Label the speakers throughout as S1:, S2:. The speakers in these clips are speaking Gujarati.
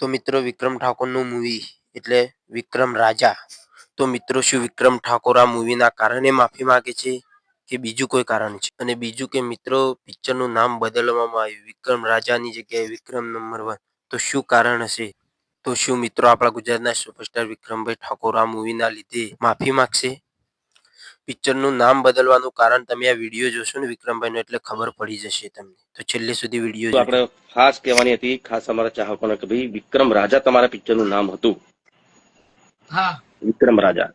S1: તો મિત્રો વિક્રમ ઠાકોરનું મૂવી એટલે વિક્રમ રાજા. તો મિત્રો શું વિક્રમ ઠાકોર આ મૂવીના કારણે માફી માંગે છે કે બીજું કોઈ કારણ છે? અને બીજું કે મિત્રો પિક્ચરનું નામ બદલવામાં આવ્યું. વિક્રમ રાજાની જગ્યાએ વિક્રમ નંબર વન તો શું કારણ હશે? તો શું મિત્રો આપણા ગુજરાતના સુપરસ્ટાર વિક્રમભાઈ ઠાકોર આ મૂવીના લીધે માફી માંગશે? પિક્ચરનું નામ બદલવાનું કારણ તમે આ વીડિયો જોશો ને વિક્રમભાઈનો એટલે ખબર પડી જશે તમને. તો છેલ્લે સુધી વીડિયો
S2: આપણે ખાસ કહેવાની હતી ખાસ અમારા ચાહકોને કે ભાઈ વિક્રમ રાજા તમારા પિક્ચરનું નામ હતું.
S3: હા.
S2: વિક્રમ રાજા.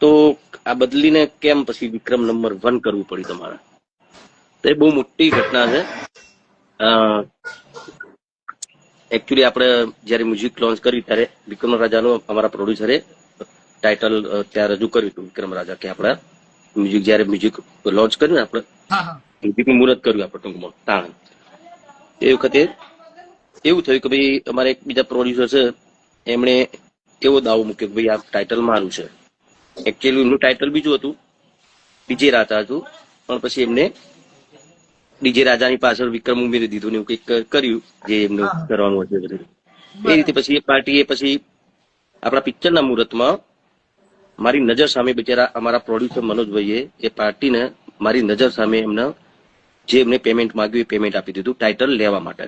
S2: તો આ બદલીને કેમ પછી વિક્રમ નંબર વન કરવું પડ્યું તમારે? તો એ બહુ મોટી ઘટના છે. એકચ્યુઅલી આપણે જ્યારે મ્યુઝિક લોન્ચ કર્યું ત્યારે વિક્રમ રાજાનો અમારા પ્રોડ્યુસરે ટાઇટલ ત્યાં રજૂ કર્યું હતું વિક્રમ રાજા કે આપણા મ્યુઝિક જ્યારે મ્યુઝિક લોન્ચ કર્યું ને આપણે
S3: મ્યુઝિકનું
S2: મ્યુઝિકનું મુહૂર્ત કર્યું આપણે ટૂંકમાં તાણ. એ વખતે એવું થયું કે ભાઈ અમારે એક બીજા પ્રોડ્યુસર છે એમણે એવો દાવો મૂક્યો કે ભાઈ આ ટાઇટલ મારું છે. એકચ્યુઅલી એમનું ટાઇટલ બીજું હતું ડીજે રાજા હતું પણ પછી એમને ડીજે રાજાની પાછળ વિક્રમ ઉમેરી દીધું ને એવું કંઈક કર્યું જે એમને કરવાનું હતું એ એ રીતે પછી એ પાર્ટીએ પછી આપણા પિક્ચરના મુહૂર્તમાં મારી નજર સામે બિચારા અમારા પ્રોડ્યુસર મનોજભાઈએ એ પાર્ટીને મારી નજર સામે એમને જે એમને પેમેન્ટ માંગ્યું એ પેમેન્ટ આપી દીધું ટાઇટલ લેવા માટે.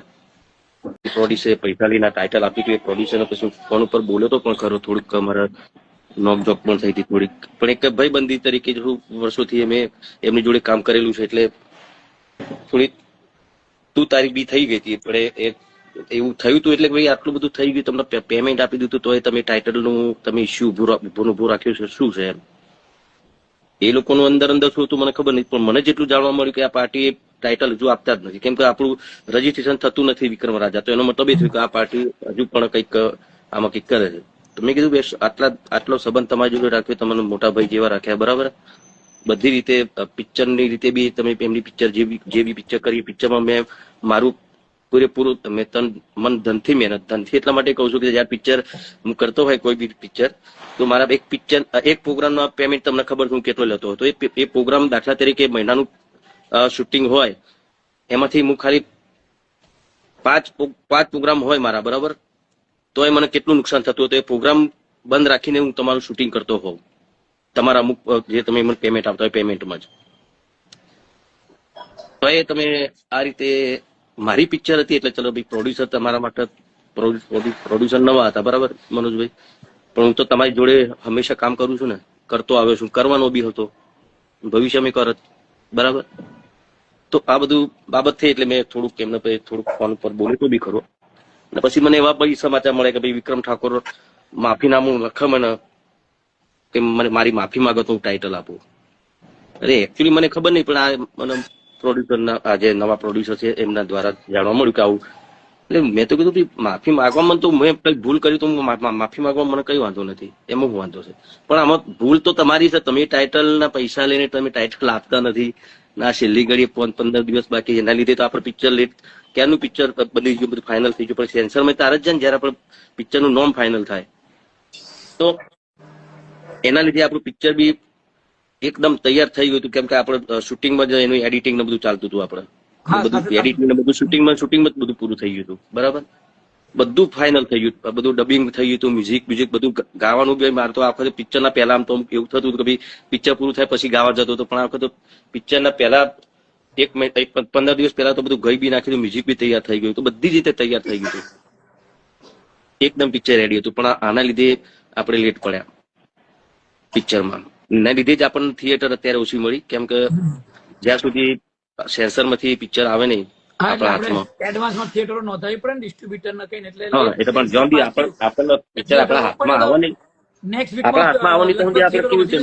S2: પ્રોડ્યુસરે પૈસા લઈને ટાઇટલ આપી દીધું, એ પ્રોડ્યુસરને પછી ફોન ઉપર બોલ્યો તો પણ ખરો, થોડુંક અમારા નોકઝોક પણ થઈ હતી થોડીક. પણ એક ભાઈબંધી તરીકે વર્ષોથી અમે એમની જોડે કામ કરેલું છે એટલે થોડીક તું તારી બી થઈ ગઈ હતી, પણ એ એવું થયું હતું એટલે ભાઈ આટલું બધું થઈ ગયું, તમને પેમેન્ટ આપી દીધું તોય તમે ટાઇટલનું તમે ઇસ્યુ ઉભું ઉભું રાખ્યું છે, શું છે એ લોકોનું અંદર અંદર શું હતું મને ખબર નહીં, પણ મને જેટલું જાણવા મળ્યું કે આ પાર્ટી ટાઇટલ હજુ આપતા જ નથી. કેમ કે આપણું રજીસ્ટ્રેશન થતું નથી વિક્રમ રાજા તો એનો મતલબ એ થયું કે આ પાર્ટી હજુ પણ કંઈક, આમાં કંઈક કરે છે. તો મેં કીધું બેસ આટલા, આટલો સંબંધ તમારી જોડે રાખ્યો, તમને મોટા ભાઈ જેવા રાખ્યા, બરાબર? બધી રીતે પિક્ચરની રીતે બી તમે એમની પિક્ચર જે બી જે બી પિક્ચર કરી પિક્ચરમાં મેં મારું પૂરેપૂરું મેં તન મન ધનથી મહેનત, ધનથી એટલા માટે કહું છું કે જ્યારે પિક્ચર હું કરતો હોય કોઈ બી પિક્ચર તો મારા એક પિક્ચર એક પ્રોગ્રામનો પેમેન્ટ તમને ખબર હું કેટલો લેતો હતો. એ પ્રોગ્રામ દાખલા તરીકે મહિનાનું શૂટિંગ હોય, એમાંથી હું ખાલી પાંચ પાંચ પ્રોગ્રામ હોય મારા, બરાબર? તો એ મને કેટલું નુકસાન થતું હતું? એ પ્રોગ્રામ બંધ રાખીને હું તમારું શૂટિંગ કરતો હોઉં. તમારા અમુક જે તમે મને પેમેન્ટ આપતા હોય પેમેન્ટમાં જ. તો એ તમે આ રીતે મારી પિક્ચર હતી એટલે ચલો ભાઈ પ્રોડ્યુસર તમારા માટે પ્રોડ્યુસર નવા હતા, બરાબર, મનોજભાઈ? પણ હું તો તમારી જોડે હંમેશા કામ કરું છું ને, કરતો આવ્યો છું, કરવાનો બી હતો. ભવિષ્યમાં કરત, બરાબર? તો આ બધું બાબત થઈ એટલે મેં થોડુંક એમને પછી થોડુંક ફોન પર બોલ્યો બી ખરો. અને પછી મને એવા પછી સમાચાર મળે કે ભાઈ વિક્રમ ઠાકોર માફીનામું લખે મને, કે મને મારી માફી માંગો તો હું ટાઇટલ આપું. અરે એકચ્યુઅલી મને ખબર નહીં, પણ આ મને પ્રોડ્યુસરના, આ જે નવા પ્રોડ્યુસર છે, એમના દ્વારા જાણવા મળ્યું કે આવું. એટલે મેં તો કીધું ભાઈ માફી માંગવામાં તો, મેં કઈ ભૂલ કરી તો માફી માંગવા મને કઈ વાંધો નથી. એમાં હું વાંધો છે. પણ આમાં ભૂલ તો તમારી છે. તમે ટાઇટલના પૈસા લઈને તમે ટાઇટલ આપતા નથી. ના, છેલ્લી ઘડીએ પંદ- પંદર દિવસ બાકી એના લીધે તો આપણે પિક્ચર લેટ, ક્યારનું પિક્ચર બની ગયું, બધું ફાઇનલ થઈ ગયું. પણ સેન્સરમાં તારે જ જાય ને જયારે આપણે પિક્ચરનું નોમ ફાઇનલ થાય. તો એના લીધે આપણું પિક્ચર બી એકદમ તૈયાર થઈ ગયું હતું. કેમ કે આપણે શૂટિંગમાં જ એનું એડિટિંગ ને બધું ચાલતું હતું આપણે. બધું એડિટિંગ ને બધું શૂટિંગમાં શૂટિંગમાં જ બધું પૂરું થઈ ગયું હતું. બરાબર? બધું ફાઇનલ થઈ ગયું. બધું ડબિંગ થઈ ગયું હતું મ્યુઝિક મ્યુઝિક બધું ગાવાનું બી મારે તો આખો પિક્ચરના પહેલા આમ તો એવું થતું હતું કે ભાઈ પિક્ચર પૂરું થાય પછી ગાવા જતો હતો. પણ આ વખતે પિક્ચરના પહેલા એક મિનિટ પંદર દિવસ પહેલા તો બધું ગઈ બી નાખ્યું મ્યુઝિક બી તૈયાર થઈ ગયું હતું. બધી રીતે તૈયાર થઈ ગયું હતું. એકદમ પિક્ચર રેડી હતું. પણ આના લીધે આપણે લેટ પડ્યા પિક્ચરમાં એના લીધે જ આપણને થિયેટર અત્યારે ઓછી મળી. કેમ કે જ્યાં સુધી સેન્સરમાંથી પિક્ચર આવે નહીં આપણા હાથમાં.
S3: એડવાન્સમાં થિયેટરો નોંધાવી પડે ને ડિસ્ટ્રીબ્યુટર કહીને એટલે
S2: એટલે પણ જ્યાં બી આપણને પિક્ચર આપણા હાથમાં આવે નહીં
S3: નેક્સ્ટ
S2: આપણા હાથમાં તો આપણે કેવી રીતે